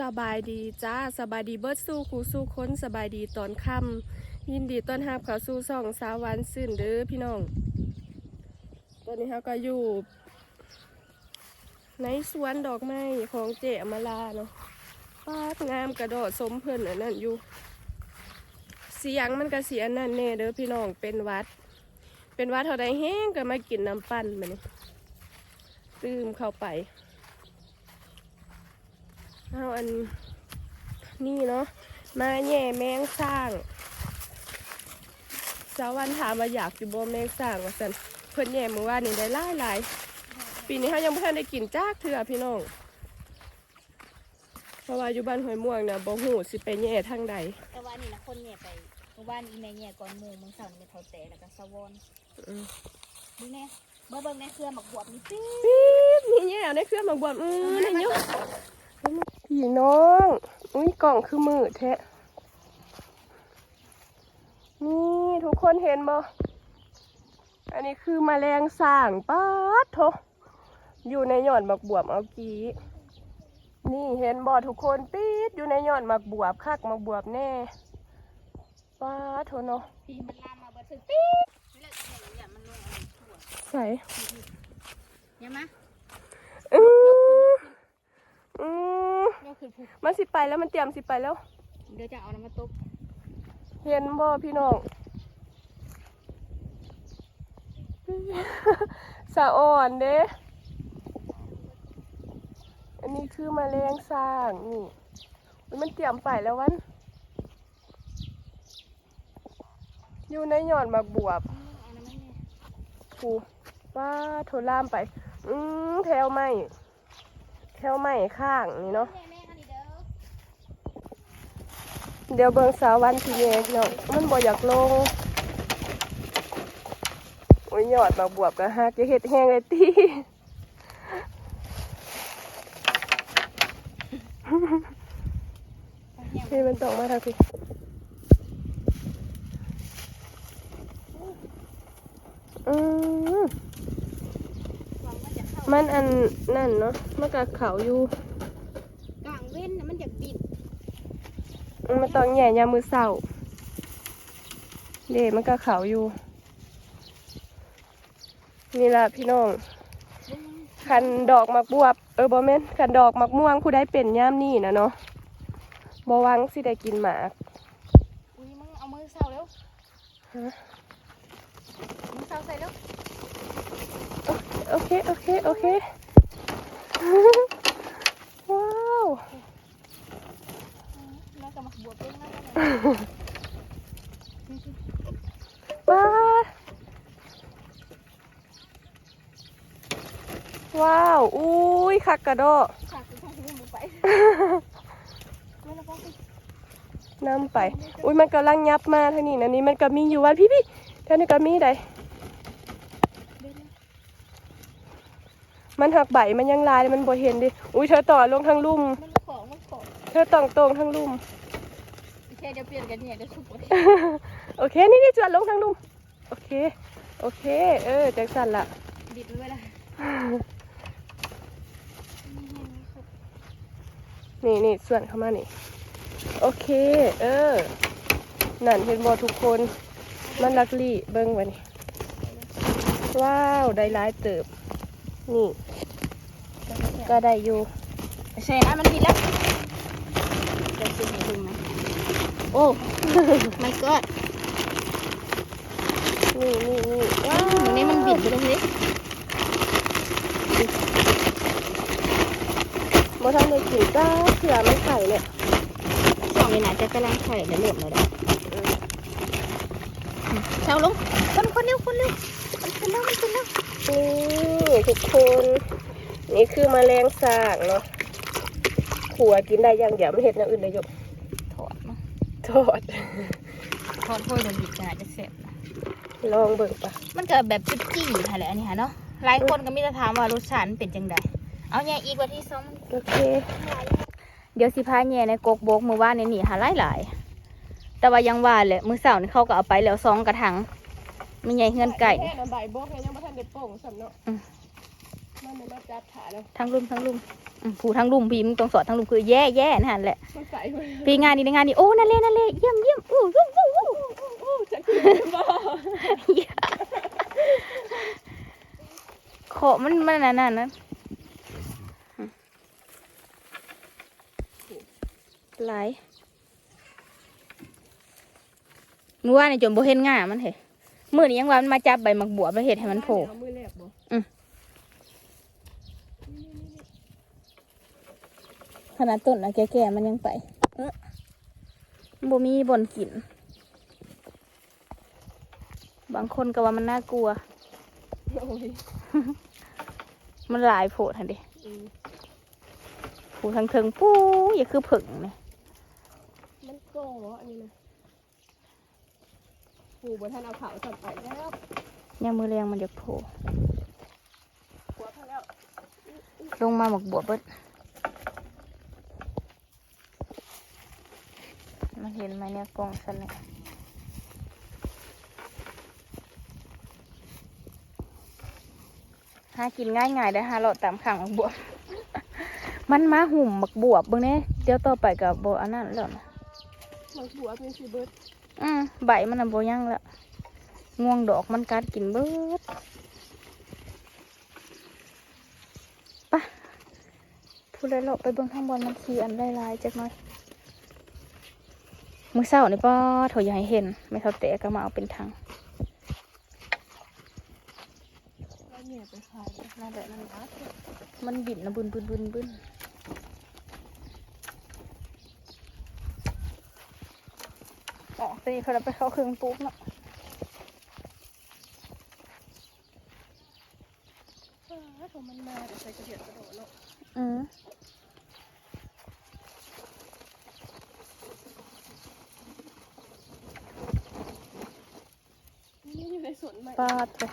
สบายดีจ้าสบายดีเบิดสู้ครูสู้ค้นสบายดีตอนค่ำยินดีต้อนรับเข้าสู่ช่องสาววันซื่นเด้อพี่น้อง ตอนนี้เราก็อยู่ ในสวนดอกไม้ของเจอมาลาเนาะปาดงามกระโดดสมเพิ่นอันนั้นอยู่ เสียงมันก็เสียนั่นแน่เด้อพี่น้องเป็นวัด เป็นวัดเท่าใดแห้งก็มากินน้ำปั่นมาเนี่ตื้มเข้าไป เอาอันนี่เนาะมาแย่แมงสร้างสาววันถามมาอยากอยู่บ่แมงสร้างว่าสันเพิ่นแย่มือว่านี่ได้หลายหลายปีนี้เขายังไม่ทันได้กินจากเถื่อพี่น้องเพราะว่าอยู่บ้านหอยม่วงเนี่ยบ่หูสิไปแย่ทางใดแต่ว่านี่นะคนเนี่ยไปเมื่อวานอีแม่เนี่ยก่อนหมูมึงสั่งเนี่ยเขาแต่แล้วก็สะวอนอืมดูแน่เบิ่งเบิ่งในเครือหมักบวบนี่ปิ๊บปี๊บนี่แย่ในเครื่องมาบวมอือนี่ยุ พี่น้อง อุ้ยกล่องคือมืดแท้นี่ทุกคนเห็นบ่อันนี้คือแมลงสร้างป๊าดโถอยู่ในหย่อนหมักบวบเอากี้นี่เห็นบ่ทุกคนปี๊ดอยู่ในหย่อนหมักบวบคักหมักบวบแน่ป๊าดโถเนาะพี่มันลามมาเบ่ถึงปิ๊บนี่แหละเนี่ยเนี่ยมันลงอะไรทั่วใส่เนี่ยมะอืออือ นี่คือผูกมันสิไปแล้วมันเตรียมสิไปแล้ว เดี๋ยวจะเอาน้ำมาตบเห็นบ่พี่น้อง สะอ่อนเด้ อันนี้คือแมลงสร้างนี่อุ๊ยมันเตรียมไปแล้ววัน อยู่ในหย่อนหมากบวบเอาน้ำมาเนี่ยผูป้าโทรลามไป อืมแถวไม้แถวไม้ข้างนี่เนาะ แม่แม่อันนี้เด้อ เดี๋ยวเบิงสาวันทีเองเนาะมันบ่อยากลงโอ้ยยอดมาบวบกับฮักจะเห็ดแห้งเลยตีพี่มันตกมาทางพี่มันอันนั่นเนาะมันกับเขาอยู่ กลางเว้นน่ะมันอยากบิด มันต้องแหย่ยามมือเศร้าเดมันกับเขาอยู่ นี่ล่ะพี่น้อง คันดอกมักบวบ เออบอแม่นคันดอกมักม่วงผู้ได้เป็นย่ามนี่นะเนาะบหวังสิได้กินหมากอุ้ยมึงเอามือเสาเร็วฮะมือเสาใส่เร็วโอเค โอเค โอเค ว้าว แล้วก็หมักบวบเองนะว้าว้าว อุ้ยคักกระโดดฝากคุณพ่อคุณแม่ไปไม่ละพ่อสินำไป อุ้ยมันกำลังยับมาทางนี้นะนี่มันก็มีอยู่วันพี่พี่ท่างนี้ก็มีได้เดินเลยมันหักใบมันยังลายมันบ่เห็นดิ อุ้ยเธอต่อลงทางลุ่ม มันของมันของ เธอต้องตรงทางลุ่ม โอเคเดี๋ยวเปลี่ยนกันเนี่ยเดี๋ยวทุบหมดโอเค นี่นี่จวนลงทางลุ่มโอเค โอเค เออแจ็คสันละบิดไว้เลยนี่นี่ส่วนเข้ามานี่ โอเค เออ นั่นเห็นบอทุกคน มันลักลี่เบิ้งไว้นี่ ว้าว ได้หลายเติบ นี่ ก็ได้อยู่ใช่นะมันบิดแล้วเดี๋ยวซื้อให้ลุงนะโอ้ my god นี่นี่นี่ว้าวตรงนี้มันบิดไปตรงนี้บอท่านได้กินจ้าเผื่อมันไข่เนี่ยสองนี่นะจะกำลังไข่เดี๋ยวหล่นเลยได้เช้าลงคนคนเร็วคนเร็วมันคนเร็วมันคนเร็วนี่ทุกคน นี่คือแมลงสาบเนาะขัวกินได้อย่างเดียวไม่เห็ดอย่างอื่นเลยยกถอดมา ทอดถอดถ้วยโดนบิดขนาดจะเสร็จลองเบิ่งปะมันก็แบบจุดจี้ค่ะแหละอันนี้ฮะเนาะหลายคนก็มีแต่ถามว่ารสชาติมันเป็นจังไดเอาแย่อีกว่าที่สองโอเค เดี๋ยวสิพาแย่ในกกบกมือว่านในนี่หาหลายหลายๆแต่ว่ายังว่าเลยมือเสาร์นี่เขาก็เอาไปแล้วสองกระถางมีใหญ่เฮือนไก่แค่ใบบอกยังไม่ทันได้โป่งสำเนาะ มันเลยมาจับขาแล้วทั้งลุมทั้งลุมอืมผู้ทั้งลุมพี่มึงต้องสอนทั้งลุมคือแย่แย่นั่นแหละมันใส่ไปปีงานนี้ในงานนี้โอ้นั่นเลยนั่นเลยเยี่ยมเยี่ยมอู้อู้อู้อู้อู้จะคือบ่ขอมันมันนั่นนั่นนะหลายเมื่อวานนี่จนบ่เห็นง่ามันเหรมื่อนี้ยังว่ามันมาจับใบหมักบัวมาเห็ดให้มันโผล่เอามือแรกบ่ ขนาดต้นอะแก่ๆมันยังไปเอ้อมันบ่มีบ่อนกิน บางคนก็ว่ามันน่ากลัวโอ้ยมันหลายโผล่ทันเดิอืมผูทางเทิงปู้อย่าคือผึ่งเนี่ยมันโก้อันนี้นะปูบนท่านเอาเขาจับไปแล้วยังมือแรงมันจะโผล่หัวท่านแล้วลงมาหมกบวบเบิด มันเห็นไหมเนี่ยกล้องสันเนี่ยหากินง่ายๆได้อหาเราตามขังหมักบวบ มันมาหุ่มหมักบวบเบิ่งเนี่ยเดี๋ยวต่อไปกับโบอันนั้นแล้วนะมันหัวเป็นสีเบิร์ดอืมใบมันน่ะโบยังละง่วงดอกมันกัดกินเบิดไปะพูดได้หรอกไปเบิ่งข้างบนมันขี่อันลายๆจักหน่อย มือเศร้านี่ป้อถอยาให้เห็น ไม่เท่าเตะก็มาเอาเป็นทางมันบิดนะบุนบุนบุนบุนอ๋อตีเขาแล้วไปเข้าเครื่องปุ๊บเนาะ ถ้ามันมาจะใส่กระเดียดกระโดดเนาะ อืม นี่อยู่ใน สวนใหม่ปาดเลย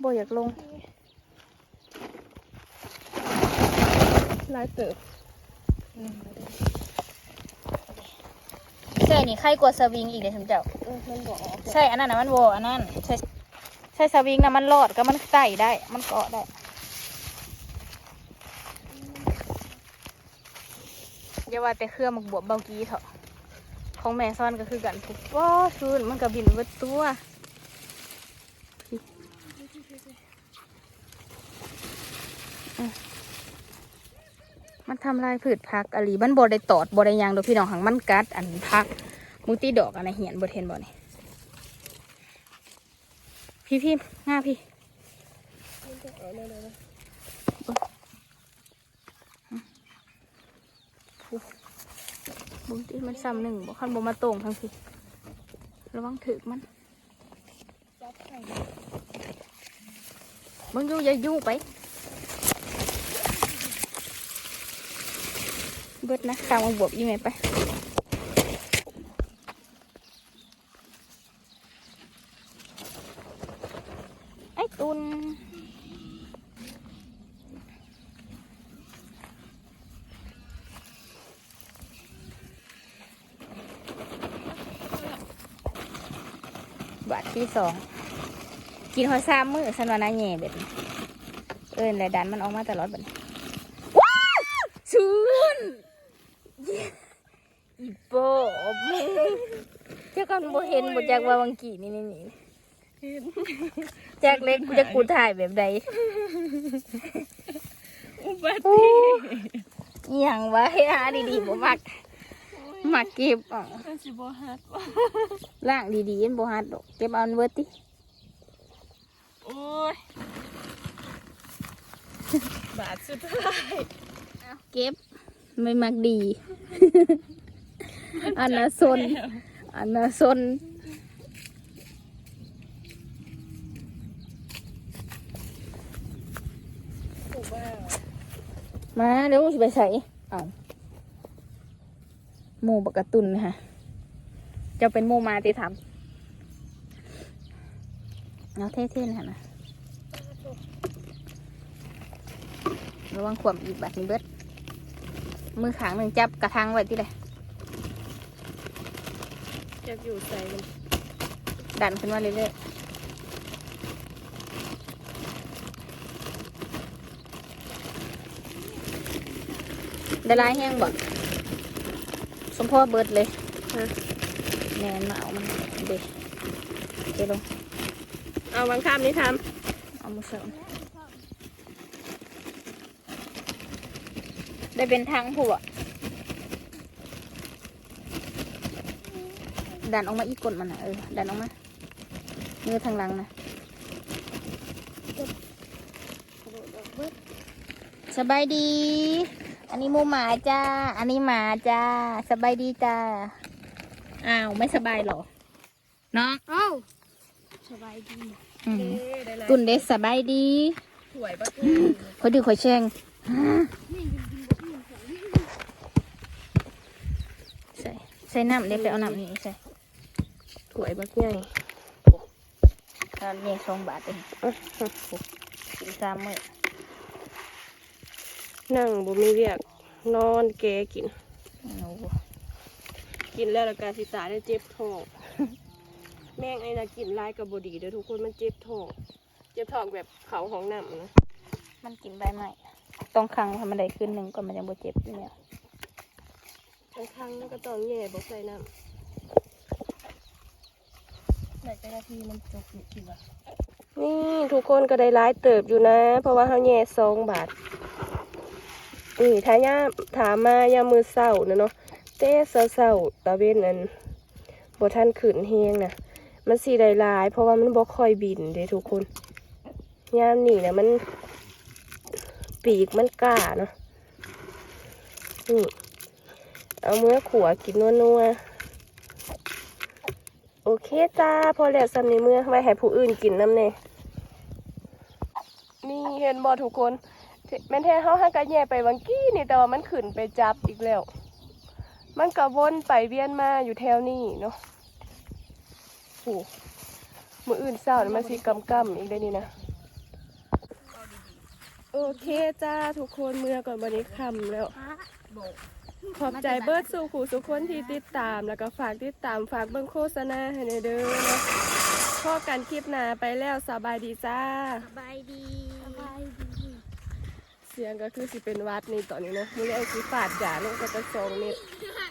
โบอยากลงลายเติบใช่นี่ใครกลัวสวิงอีกเลยถึงเจ้าเออมันบอกออกใช่อันนั้นนะมันโวอันนั้นใช่ใช่สวิงนะมันรอดก็มันไต่ได้ มันเกาะได้อย่าว่าแต่เครื่องหมกบวบเบากี้เถอะ ของแม่ซ่อนก็คือกันทุกว้าคืนมันก็บินเบิดตัวมันทำลายพืชพักอะไรมันบดได้ตอดบดได้ยางโดยพี่น้องหังมันกัด อันพักมูตีดอกอันไหนเหียนบดเห็นบ่นี่พี่พี่ง่าพี่ มันจะเอาเลยนะ บุ้งตีมันซ้ำหนึ่งบอกขันบมาตรงทั้งสิระวังถึกมันจับไข่มึงอยู่อย่ายู่ไป เบิดนะตามมาบวบยี่ไหมไป ไอ้ตุน บาทที่สอง กินหอยซามมือสันวานาแง่เบ็ดนี้เอินและดันมันออกมาตลอดเบ็ดนี้ว้าวชุนอีโปบมึงเจ้าก่อนบ่เห็นบ่จากว่าวังกี่นี่นี่นี่เห็นจากเล็กกูจะกูถ่ายแบบใดอุบัติอหย่างวะให้หาดีๆบ่มัก มักเก็บอะมันสิบ่ฮัดวะล่างดีๆอันบ่ฮัดดอกเก็บเอาอันเบิดติโอ้ย บาทสุดท้ายเอาเก็บไม่มักดี อันน่ะซนอันน่ะซนถูกว่ามาเดี๋ยวสิไปใส่เอา โมบกระตุนค่ะ จะเป็นโมมาที่ทำเอาเท่ๆค่ะนะระวังขวมอีกแบบนี้เบิด มือขางหนึ่งจับกระทังไว้ที่ไหนจับอยู่ใส่ดันขึ้นมาเรื่อยๆได้ลายแห้งบ่ สมพ่อเบิดเลยฮะแม่นมาเอามันเด็เจลงเอาบางคำนี้ทเอามือเสริมได้เป็นทางผัวดันออกมาอีกกดมันนะเออดันออกมามือทางหลังนะสบายดี อันนี้หมูหมาจ้า อันนี้หมาจ้า สบายดีจ้า อ้าวไม่สบายเหรอเนาะเอ้าสบายดีอืำมเอ๊ะได้เลยกุนเดสสบายดีถวยบักคอยดื้อคอยแช่งใส่ใส่น้ำเล็กไปเอาน้ำนี่ใส่ถวยบักใหญ่ตอนนี้สองบาทเองกินสามมื้อ นั่งบ่มีเรียกนอนแกกินโอ้โหกินแล้วแล้วกาสิตาได้เจ็บท้องแม่งไอ้น่ะกินหลายกับบดีเด้อทุกคนมันเจ็บท้องเจ็บท้องแบบเขาห้องน้ำนะมันกินใบไม้ต้องคังทำมันได้ขึ้นหนึ่งก่อนมันยังบ่เจ็บอยู่เนี่ยบางครั้งมันก็ต้องแย่บ่ใส่น้ำไหนเจ้าหน้าที่มันจบอยู่ที่ว่านี่ทุกคนก็ได้ร้ายเติบอยู่นะ เพราะว่าเขาแย่สองบาท นี่ถ้าย่าถามมายามือเศร้านะเนาะเต้เศร้าๆตะเวนนั้นบ่ท่านขืนเฮงนะมันสีได้ลายเพราะว่ามันบ่ค่อยบินเด้ทุกคนยามนี่นะมัน ปีกมันกล้าเนาะนี่เอาเมื่อขัวกินนัวๆโอเคจ้าพอแล้วสำนีเมื่อไว้ให้ผู้อื่นกินน้ำเน่นี่เห็นบอทุกคน แม่นแท้เขาห้ากะแย่ไปวังกี้นี่แต่ว่ามันขึ้นไปจับอีกแล้ว มันกระวนไปเวียนมาอยู่แถวนี้เนาะโอ้มืออื่นเศร้านี่มันสิกำกำอีกได้นี่นะโอเคจ้าทุกคนเมื่อก่อนวันนี้คำแล้ว ขอบใจเบิร์ดสู่ขู่สุคนที่ติดตามแล้วก็ฝากติดตามฝากเบิ่งโฆษณาให้ในเด้อนะพอกันคลิปหน้าไปแล้วสบายดีจ้า สบายดี สียงก็คือสิเป็นวัดนี่ตอนนี้เนาะมือแรกสิฝาดจ่าลงก็จะสองเม็ดส